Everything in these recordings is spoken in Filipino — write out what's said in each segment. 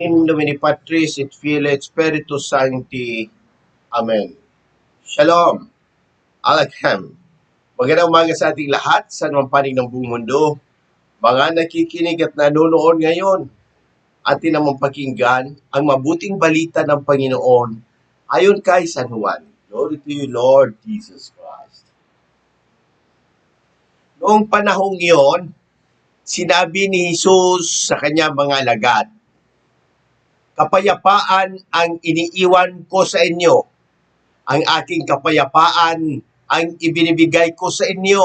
In nomine Patris et Filii et Spiritus Sancti. Amen. Shalom. Alakam. Magandang umaga sa ating lahat sa anumang panig ng buong mundo. Mga nakikinig at nanonood ngayon, atin namang pakinggan ang mabuting balita ng Panginoon ayon kay San Juan. Glory to you, Lord Jesus Christ. Noong panahong iyon, sinabi ni Jesus sa kanyang mga alagad, Kapayapaan ang iniiwan ko sa inyo. Ang aking kapayapaan ang ibinibigay ko sa inyo.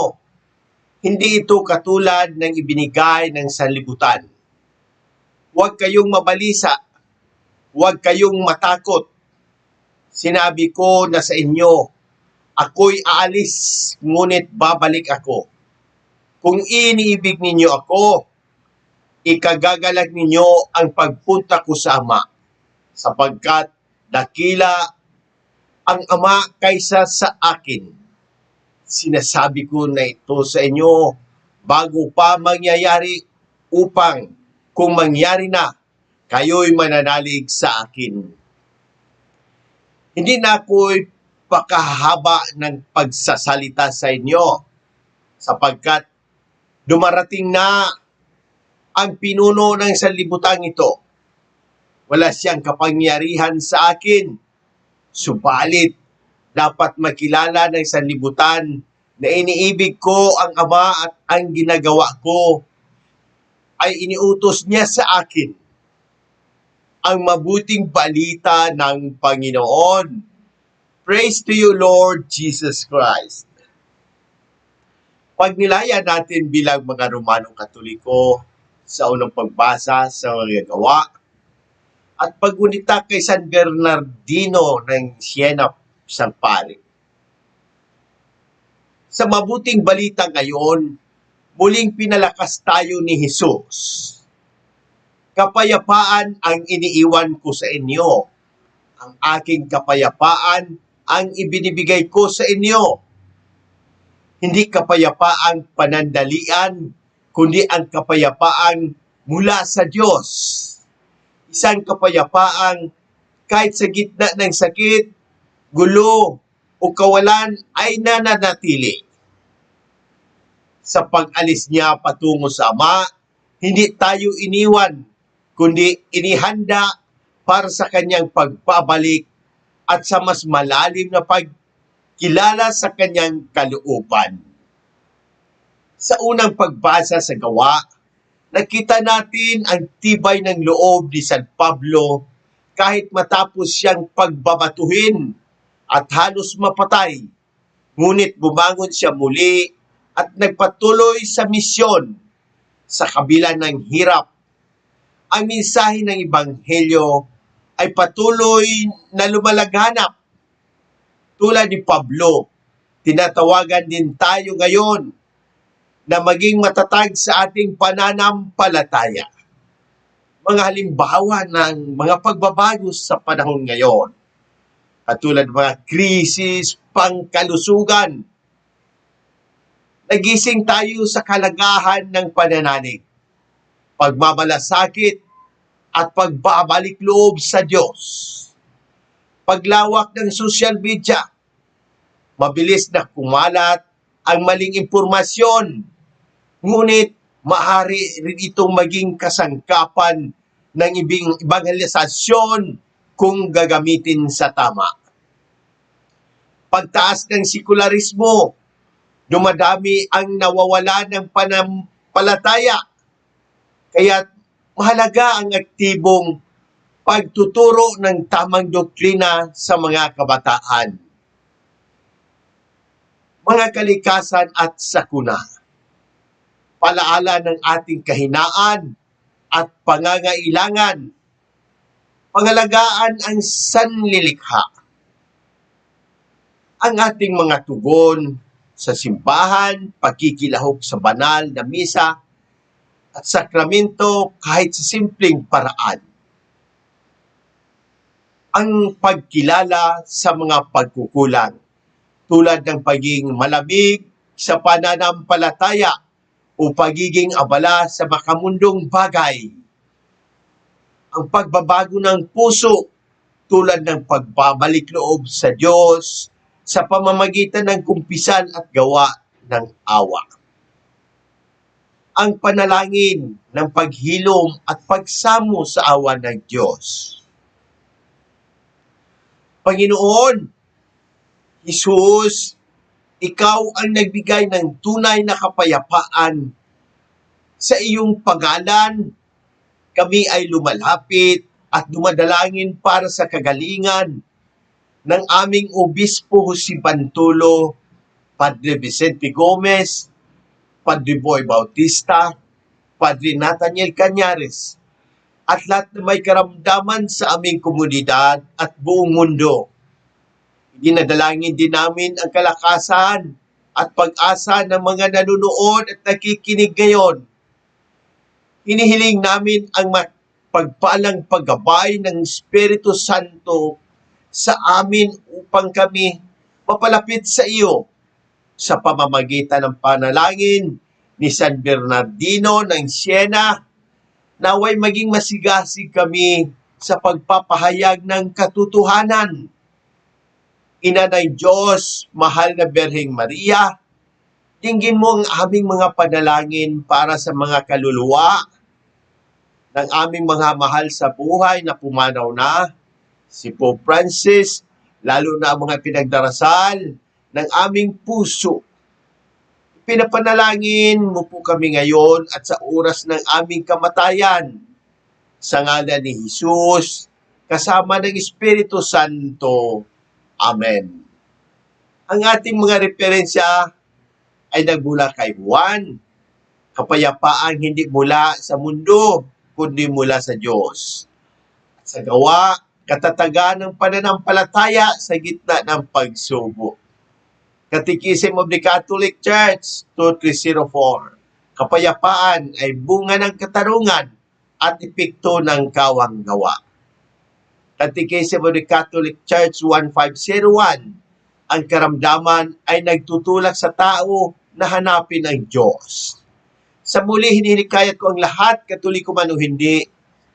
Hindi ito katulad ng ibinigay ng sanlibutan. Huwag kayong mabalisa. Huwag kayong matakot. Sinabi ko na sa inyo, ako'y aalis, ngunit babalik ako. Kung iniibig ninyo ako, ikagagalag ninyo ang pagpunta ko sa Ama, sapagkat dakila ang Ama kaysa sa akin. Sinasabi ko na ito sa inyo bago pa mangyayari upang kung mangyari na, kayo'y mananalig sa akin. Hindi na ako'y pakahaba ng pagsasalita sa inyo sapagkat dumarating na ang pinuno ng sanlibutan ito. Wala siyang kapangyarihan sa akin. Subalit, dapat makilala ng sanlibutan na iniibig ko ang Ama at ang ginagawa ko ay iniutos niya sa akin ang mabuting balita ng Panginoon. Praise to you, Lord Jesus Christ. Pag nilaya natin bilang mga Romano Katoliko, sa unang pagbasa sa mga gawa at pagunita kay San Bernardino ng Siena, San Pari. Sa mabuting balita ngayon, muling pinalakas tayo ni Jesus. Kapayapaan ang iniiwan ko sa inyo. Ang aking kapayapaan ang ibinibigay ko sa inyo. Hindi kapayapaang panandalian, kundi ang kapayapaan mula sa Diyos. Isang kapayapaang kahit sa gitna ng sakit, gulo, o kawalan ay nananatili. Sa pag-alis niya patungo sa Ama, hindi tayo iniwan, kundi inihanda para sa kanyang pagpabalik at sa mas malalim na pagkilala sa kanyang kalooban sa unang pagbasa sa gawa, nakita natin ang tibay ng loob ni San Pablo kahit matapos siyang pagbabatuhin at halos mapatay. Ngunit bumangon siya muli at nagpatuloy sa misyon sa kabila ng hirap. Ang mensahe ng Ebanghelyo ay patuloy na lumalaghanap. Tulad ni Pablo, tinatawagan din tayo ngayon na maging matatag sa ating pananampalataya. Mga halimbawa ng mga pagbabago sa panahon ngayon, katulad mga krisis, pangkalusugan, nagising tayo sa kalagahan ng pananalig, pagmamalasakit, at pagbabalik loob sa Diyos. Paglawak ng social media, mabilis na kumalat ang maling impormasyon Ngunit maaari rin itong maging kasangkapan ng ibing evangelisasyon kung gagamitin sa tama. Pagtaas ng sikularismo, dumadami ang nawawala ng panampalataya. Kaya mahalaga ang aktibong pagtuturo ng tamang doktrina sa mga kabataan. Mga kalikasan at sakuna palaala ng ating kahinaan at pangangailangan. Pangalagaan ang sanlilikha. Ang ating mga tugon sa simbahan, pagkikilahok sa banal na misa, at sakramento kahit sa simpleng paraan. Ang pagkilala sa mga pagkukulang tulad ng pagiging malamig sa pananampalataya o pagiging abala sa makamundong bagay. ang pagbabago ng puso tulad ng pagbabalik loob sa Diyos sa pamamagitan ng kumpisan at gawa ng awa. Ang panalangin ng paghilom at pagsamo sa awa ng Diyos. Panginoon, Jesus, ikaw ang nagbigay ng tunay na kapayapaan. Sa iyong pagalan, kami ay lumalapit at dumadalangin para sa kagalingan ng aming obispo si Pantulo, Padre Vicente Gomez, Padre Boy Bautista, Padre Nathaniel Cañares, at lahat na may karamdaman sa aming komunidad at buong mundo. Ginadalangin din namin ang kalakasan at pag-asa ng mga nanonood at nakikinig ngayon. Hinihiling namin ang pagpalang paggabay ng Espiritu Santo sa amin upang kami mapalapit sa iyo sa pamamagitan ng panalangin ni San Bernardino ng Siena naway maging masigasig kami sa pagpapahayag ng katotohanan. Ina ng Diyos, mahal na Berheng Maria, tingin mo ang aming mga panalangin para sa mga kaluluwa ng aming mga mahal sa buhay na pumanaw na, si Pope Francis, lalo na ang mga pinagdarasal ng aming puso. Pinapanalangin mo po kami ngayon at sa oras ng aming kamatayan. Sa ngalan ni Jesus, kasama ng Espiritu Santo. Amen. Ang ating mga referensya ay nagmula kay Juan. Kapayapaan hindi mula sa mundo, kundi mula sa Diyos. Sa gawa, katatagan ng pananampalataya sa gitna ng pagsubok. Catechism of the Catholic Church 2304. Kapayapaan ay bunga ng katarungan at epekto ng kawang gawa. Catechism of the Catholic Church 1501. Ang karamdaman ay nagtutulak sa tao na hanapin ang Diyos. Sa muli, hinihilikayat ko ang lahat, katoliko man o hindi,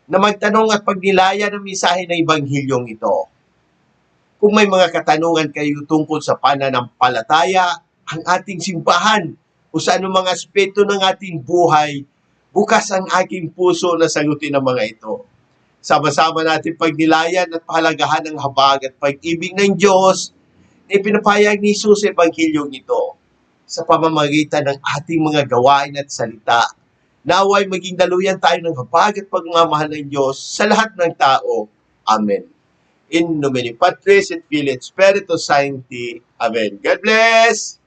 na magtanong at pagnilaya ng misahe ng Ebanghilyong ito. Kung may mga katanungan kayo tungkol sa pananampalataya, ang ating simbahan o sa anumang aspeto ng ating buhay, bukas ang aking puso na sagutin ang mga ito. Sama-sama natin pagnilayan at pahalagahan ang habag at pag-ibig ng Diyos na ipinapayag ni Jesus sa Ebanghilyong ito sa pamamagitan ng ating mga gawain at salita. Naway maging daluyan tayo ng habag at pagmamahal ng Diyos sa lahat ng tao. Amen. In nomine Patris et Filii et Spiritus Sancti. Amen. God bless!